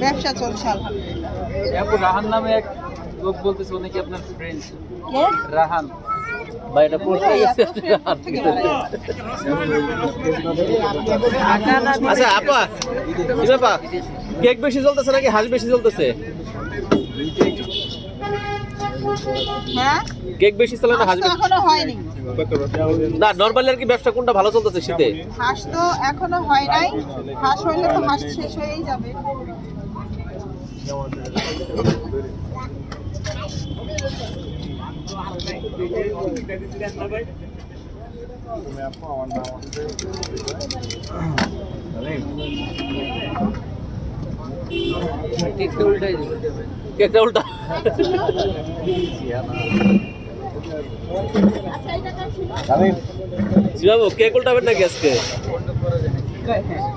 ব্যবসা চলছে আলহামদুলিল্লাহ। রাহান নামে এক লোক বলতেছে উনি কি আপনার ফ্রেন্ড কে? রাহান। বা এটা পড়তে গেছে এত friend থেকে। আচ্ছা আপা কি ব্যাপার? কেক বেশি চলতেছে নাকি হাঁস বেশি চলতেছে হ্যাঁ? কেক বেশি চলে না হাঁস বেশি এখনও হয়নি। না নরমালি আর কি ব্যবসা কোনটা ভালো চলতেছে শীতে? হাঁস তো এখনও হয় নাই। হাঁস হইলে তো হাঁস শেষ হয়েই যাবে। কেকটা উল্টাই দিবে। কেকটা উল্টা। শিবাবু কেক উল্টাবেন নাকি আজকে?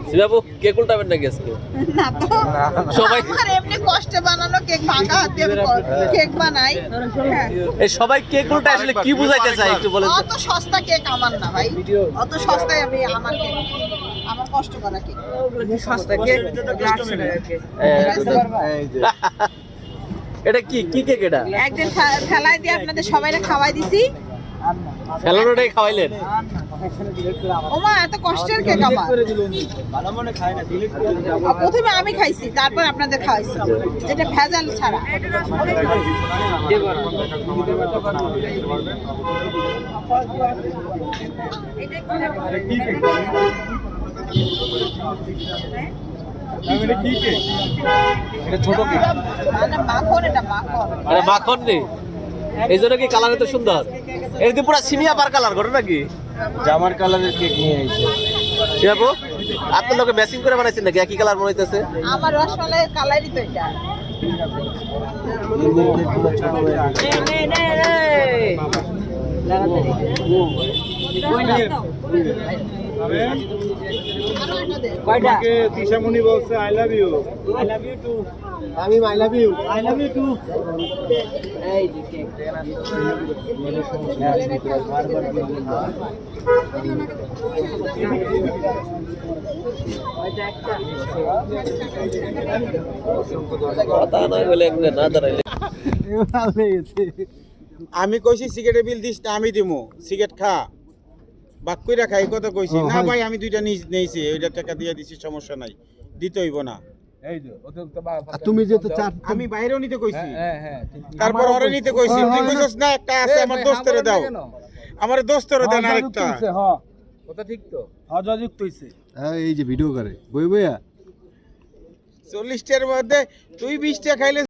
শিবাবু কেক উল্টাবেন নাকি আজকে? সবাই- আমার এমনি কষ্টে বানানো কেক ভাঙা হাতে কেক বানাই। হ্যাঁ। এই সবাই কেক উল্টা আসলে কি বুঝাইতে চাই একটু বলেন অত সস্তা কেক আমার না ভাই। অত সস্তায় আমি আমার কেক আমার কষ্ট করা। কেক সস্তা কেক এটা কি? কি কেক এটা? একদিন ফেলাই দিয়ে আপনাদের সবাইকে খাওয়াই দিছি। ফেলানোটাই খাওয়াইলেন? ওমা এত কষ্টের কেক আমার আর প্রথমে আমি খাইছি তারপর আপনাদের খাওয়াইছি। যেটা ভেজাল ছাড়া। এটা ছোট মানে মাখন আরে মাখন নেই এই জন্য কি কালার এত সুন্দর এর দিয়ে পুরো সিমিয়া পার কালার ঘটনা কি জামার কালারের কেক নিয়ে আইছে আপনার লোকে ম্যাচিং করে বানাইছেন নাকি একই কালার বানাইতেছে আমার রসমালাই কালারই তো এটা আরও একটা দিশামণি বলছে আই লাভ ইউ আমি I love you I love you too এই কথা না বলে একদম না দাঁড়াইলে আমি কইছি সিগারেটের বিল দিস না আমি দিমু। সিগারেট খা। বাক কইরা খাই কত কইছি? না ভাই আমি দুইটা নিজ নেইছি ওইটা টাকা দিয়ে দিছি সমস্যা নাই দিতে হইব না তুমি যে তো আমি বাইরেও নিতে কইছি। হ্যাঁ হ্যাঁ ঠিক তারপর ওরে নিতে কইছি। তুই কইছস না একটা আছে আমার দোস্তরে দাও। আমার দোস্তরে দেন আরেকটা। কথা ঠিক তো? অযুক্ত হইছে। হ্যাঁ, এই যে ভিডিও করে। বই বইয়া। চল্লিশটার মধ্যে তুই বিশটা খাইলে